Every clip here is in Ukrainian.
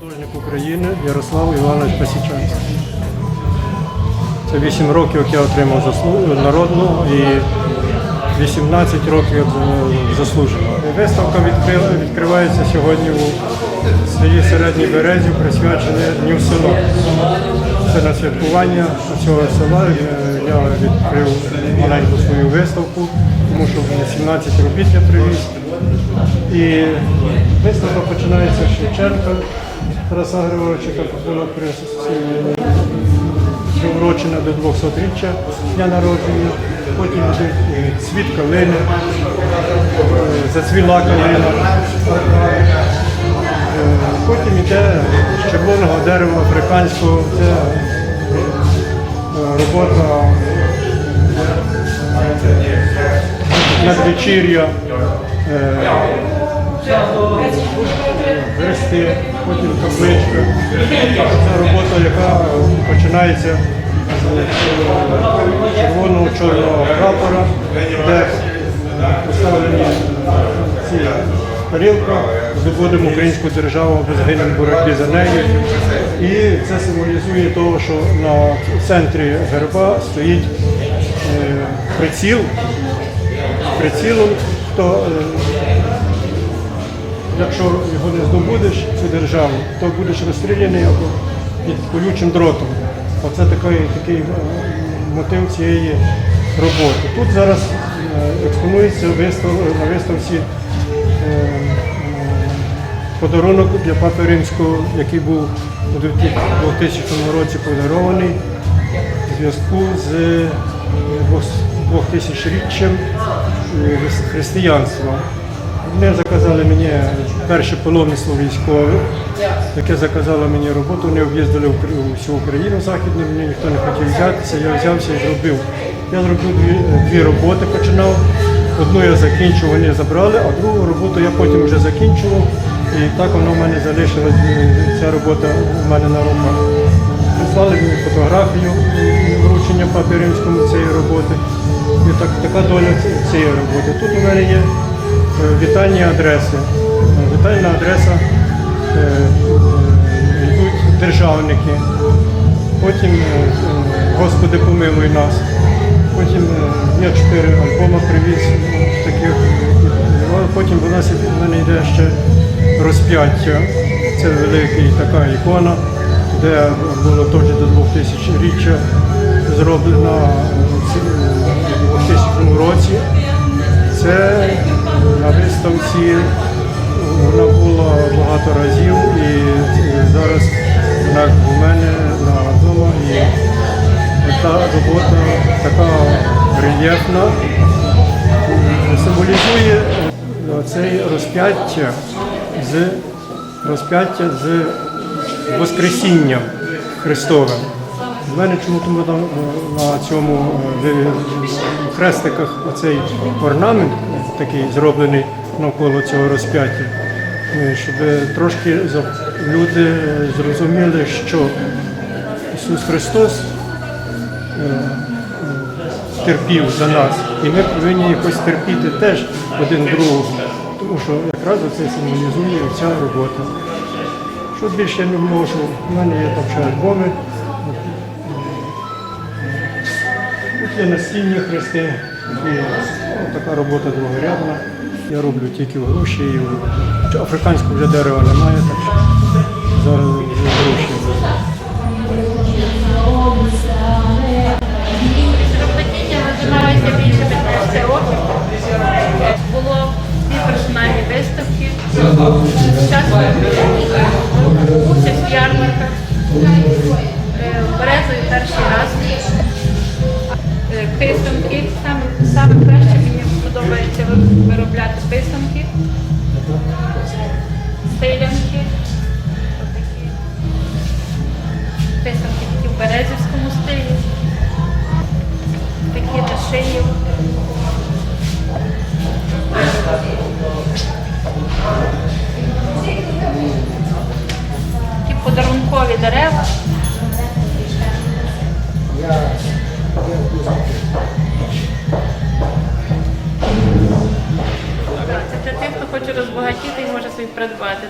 Художник України Ярослав Іванович Пасічанський. Це 8 років, як я отримав заслу... народну і 18 років заслуженого. Виставка відкривається сьогодні у селі Середній Березі, присвячене Дню села. Це на святкування цього села я відкрив маленьку свою виставку, тому що 17 робіт я привіз. І виставка починається з Шевченка, Тараса Григоровича Капітана приурочена до 200-річчя дня народження. Потім е, цвіт калини, е, зацвіла калина. Е, Потім йде з червоного дерева африканського. Це е, робота надвечір'я. Хрести, потім табличка. Це робота, яка починається з червоного чорного прапора, де поставлені ці тарілка, здобудемо українську державу, безгинемо боротьбі за неї. І це символізує того, що на центрі герба стоїть е, приціл, прицілом, хто е, Якщо його не здобудеш, цю державу, то будеш розстріляний під колючим дротом. Оце такий, такий е, мотив цієї роботи. Тут зараз е, експонується вистав, на виставці е, е, подарунок для Папи Римського, який був у 2000 році подарований у зв'язку з 2000-річчям е, християнства. Вони заказали мені перше паломництво військове, яке заказало мені роботу. Вони об'їздили всю Україну західну, мені ніхто не хотів взятися, я взявся і зробив. Я зробив дві, дві роботи, починав. Одну я закінчив, вони забрали, а другу роботу я потім вже закінчував. І так воно в мене залишилось, е, ця робота у мене на руках. Прислали мені фотографію вручення папі римському цієї роботи. І так, така доля цієї роботи. Тут у мене є вітальні адреси. Е, Вітальна адреса е, е, йдуть державники. Потім е, е, Господи помилуй нас. Потім е, я чотири альбоми привіз е, таких. Потім в нас в мене йде ще розп'яття. Це велика така ікона, де було теж до 2000 річчя зроблена в 2000 році. Це на виставці вона була багато разів і зараз вона в мене вдома і та робота така рельєфна, символізує цей розп'яття з розп'яття з Воскресінням Христовим. У мене чому тому на, цьому е, хрестиках оцей орнамент такий зроблений навколо цього розп'яття, е, щоб трошки люди зрозуміли, що Ісус Христос е, терпів за нас, і ми повинні якось терпіти теж один другого, тому що якраз це символізує ця робота. Що більше я не можу, в мене є там ще альбоми. Є настінні хрести, і ну, така робота другорядна. Я роблю тільки в груші і в африканського вже дерева немає, так що зараз вже груші. Роботіння починалося більше 15 років. Було дві персональні виставки. Участь в ярмарках. Е, Березою перший раз. Писанки. Саме, саме краще мені подобається виробляти писанки. Стилянки. Отакі. Писанки такі в березівському стилі такі до шиї. Придбати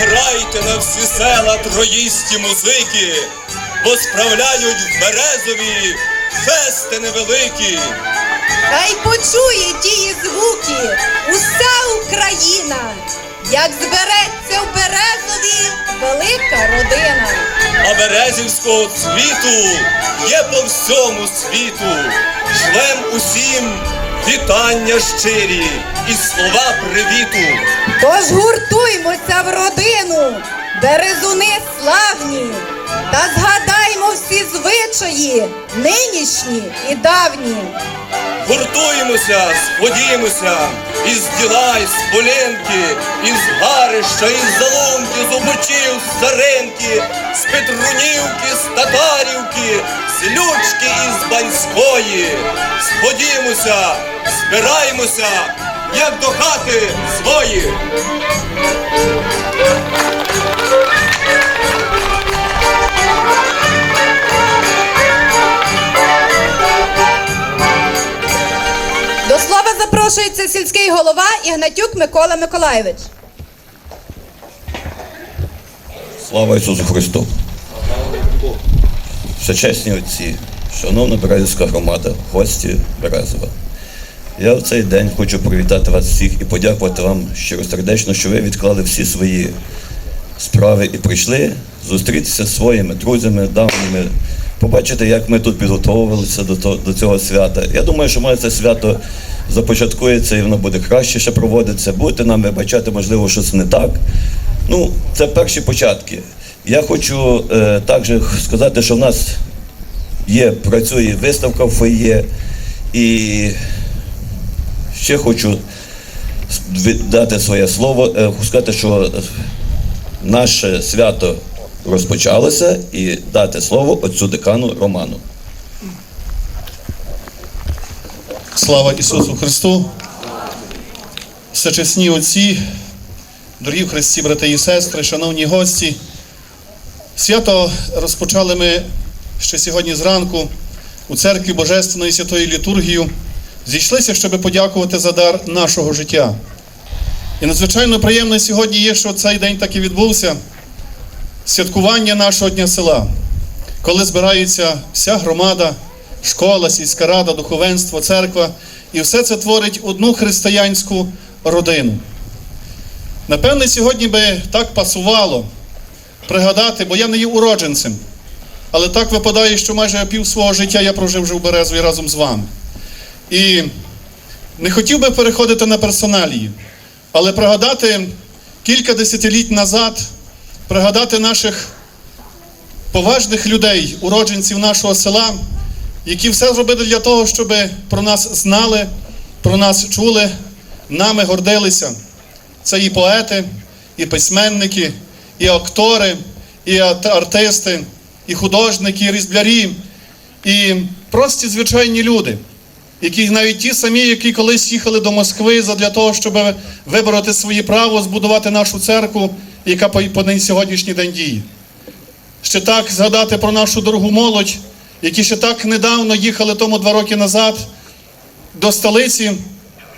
заграйте на всі села троїсті музики, бо справляють в Березові фести невеликі. Хай почує тії звуки уся Україна, як збереться в Березові велика родина. А березівського цвіту є по всьому світу. Шлем усім вітання щирі і слова привіту. Тож гуртуймося в родину, де резуни славні, та згадаймо всі звичаї, нинішні і давні. Гуртуємося, сходімося із діла, із полінки, із гарища, із залунки, з обочів, з заринки, з Петрунівки, з Татарівки, з Лючки і з Банської. Сходімося, збираємося, як до хати свої. Запрошується сільський голова Ігнатюк Микола Миколайович. Слава Ісусу Христу! Всечесні отці, шановна Березівська громада, гості Березова. Я в цей день хочу привітати вас всіх і подякувати вам щиросердечно, що ви відклали всі свої справи і прийшли зустрітися зі своїми друзями, давніми, побачити, як ми тут підготовувалися до, то- до цього свята. Я думаю, що моє це свято започаткується і воно буде краще ще проводитися. Будете нам вибачати, можливо, щось не так. Ну, це перші початки. Я хочу е, також сказати, що в нас є, працює виставка в фоє, і ще хочу дати своє слово, е, сказати, що наше свято розпочалося і дати слово отцю декану Роману. Слава Ісусу Христу! Всечесні отці, дорогі Христі, брати і сестри, шановні гості. Свято розпочали ми ще сьогодні зранку у церкві Божественної Святої Літургію. Зійшлися, щоб подякувати за дар нашого життя. І надзвичайно приємно сьогодні є, що цей день так і відбувся святкування нашого дня села, коли збирається вся громада, школа, сільська рада, духовенство, церква, і все це творить одну християнську родину. Напевне, сьогодні би так пасувало пригадати, бо я не є уродженцем, але так випадає, що майже пів свого життя я прожив вже в Березові разом з вами. І не хотів би переходити на персоналії, але пригадати кілька десятиліть назад, пригадати наших поважних людей, уродженців нашого села, які все зробили для того, щоб про нас знали, про нас чули, нами гордилися. Це і поети, і письменники, і актори, і артисти, і художники, і різблярі, і прості звичайні люди, які навіть ті самі, які колись їхали до Москви для того, щоб вибороти своє право, збудувати нашу церкву, яка по, по сьогоднішній день діє. Ще так згадати про нашу дорогу молодь, які ще так недавно їхали тому два роки назад до столиці,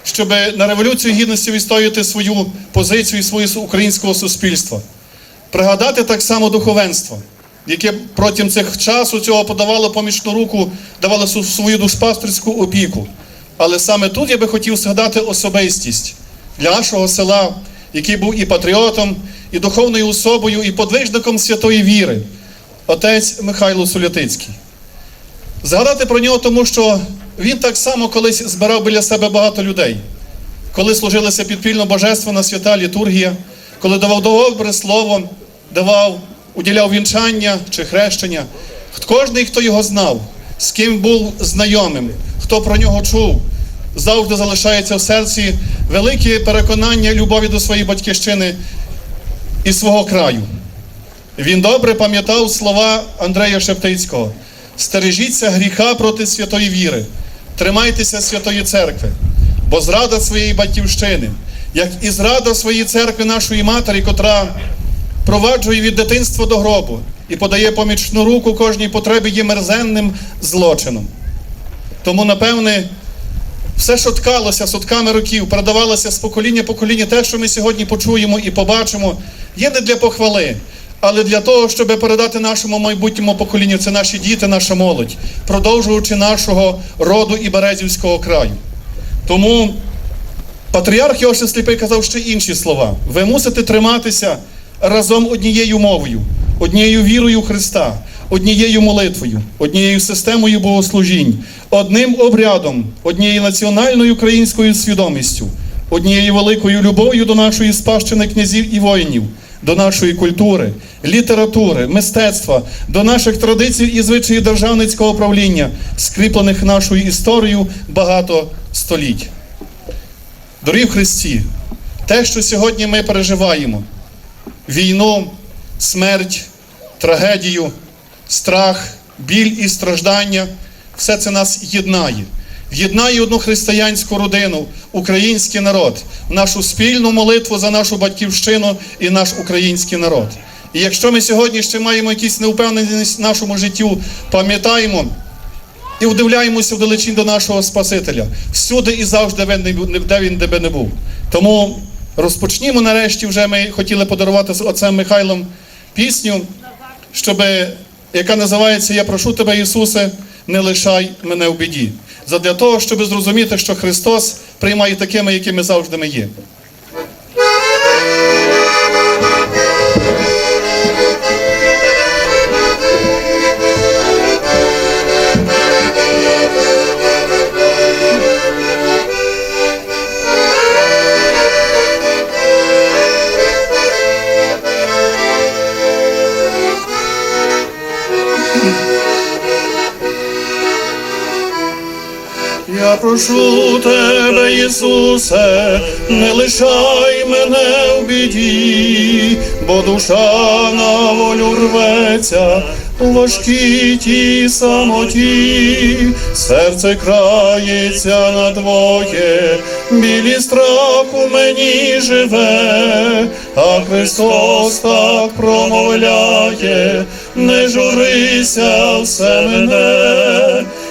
щоб на Революцію Гідності відстояти свою позицію і свою українського суспільства. Пригадати так само духовенство, яке протягом цих часу цього подавало помічну руку, давало свою душпастерську опіку. Але саме тут я би хотів згадати особистість для нашого села, який був і патріотом, і духовною особою, і подвижником святої віри, отець Михайло Сулятицький. Згадати про нього, тому що він так само колись збирав біля себе багато людей, коли служилася підпільно божественна свята літургія, коли давав добре слово, давав, уділяв вінчання чи хрещення. Кожний, хто його знав, з ким був знайомим, хто про нього чув, завжди залишається в серці велике переконання любові до своєї батьківщини і свого краю. Він добре пам'ятав слова Андрея Шептицького: стережіться гріха проти святої віри, тримайтеся святої церкви, бо зрада своєї батьківщини, як і зрада своєї церкви нашої матері, котра проваджує від дитинства до гробу і подає помічну руку кожній потребі, є мерзенним злочином. Тому, напевне, все, що ткалося сутками років, передавалося з покоління покоління, те, що ми сьогодні почуємо і побачимо, є не для похвали, але для того, щоб передати нашому майбутньому поколінню, це наші діти, наша молодь, продовжуючи нашого роду і Березівського краю. Тому патріарх Йоши Сліпий казав ще інші слова. Ви мусите триматися разом однією мовою, однією вірою Христа, однією молитвою, однією системою богослужінь, одним обрядом, однією національною українською свідомістю, однією великою любов'ю до нашої спадщини князів і воїнів, до нашої культури, літератури, мистецтва, до наших традицій і звичаїв державницького правління, скріплених нашою історією багато століть. Дорогі в Христі, те, що сьогодні ми переживаємо, війну, смерть, трагедію, страх, біль і страждання, все це нас єднає. В'єднає одну християнську родину, український народ, нашу спільну молитву за нашу батьківщину і наш український народ. І якщо ми сьогодні ще маємо якісь неупевненість в нашому життю, пам'ятаємо і удивляємося вдалечінь до нашого Спасителя, всюди і завжди, де він де би не був. Тому розпочнімо нарешті, вже ми хотіли подарувати з отцем Михайлом пісню, щоб, яка називається Я прошу тебе, Ісусе, не лишай мене в біді. Задля того, щоб зрозуміти, що Христос приймає такими, якими завжди ми є. Я прошу тебе, Ісусе, не лишай мене в біді, бо душа на волю рветься важкій тій самоті, серце крається на двоє, білі страх у мені живе, а Христос так промовляє, не журися все мене.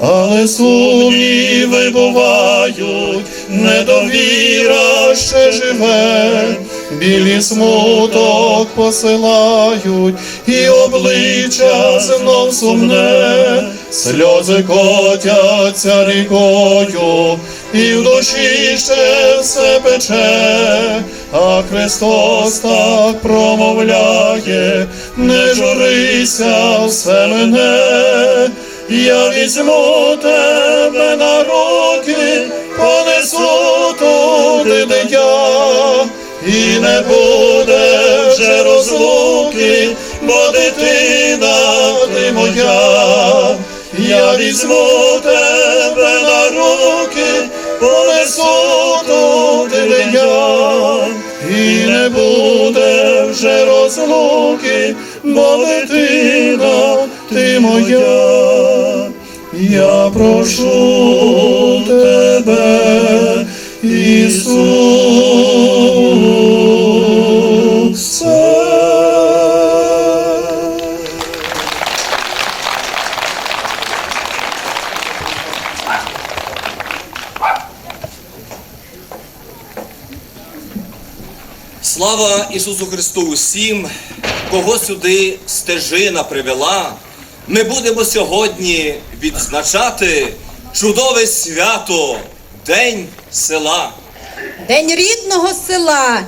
Але сумніви бувають, недовіра ще живе, білі смуток посилають, і обличчя знов сумне, сльози котяться рікою, і в душі ще все пече, а Христос так промовляє, не журися все мене. Я візьму тебе на руки, понесу туди, де я, і не буде вже розлуки, бо дитина ти моя. Я візьму тебе на руки, понесу туди, де я, і не буде вже розлуки, бо дитина ти моя. Я прошу тебе, Ісусе. Слава Ісусу Христу усім, кого сюди стежина привела, ми будемо сьогодні відзначати чудове свято День села. День рідного села,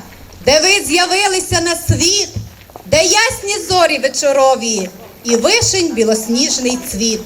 де ви з'явилися на світ, де ясні зорі вечорові і вишень білосніжний цвіт.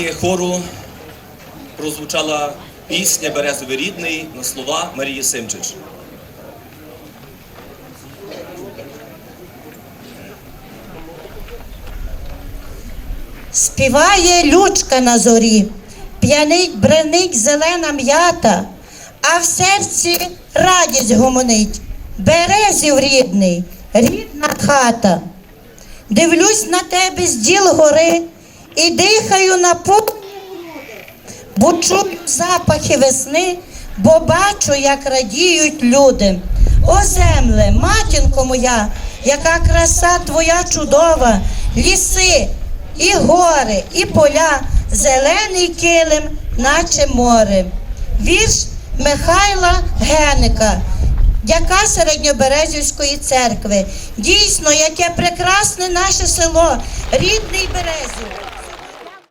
В хору прозвучала пісня Березовий рідний на слова Марії Симчич. Співає лючка на зорі, п'янить бренить зелена м'ята, а в серці радість гомонить, березів рідний, рідна хата. Дивлюсь на тебе з діл гори і дихаю на путь, бо чую запахи весни, бо бачу, як радіють люди. О, земле, матінко моя, яка краса твоя чудова, ліси, і гори, і поля, зелений килим, наче море. Вірш Михайла Геника, дяка Середньоберезівської церкви. Дійсно, яке прекрасне наше село, рідний Березів.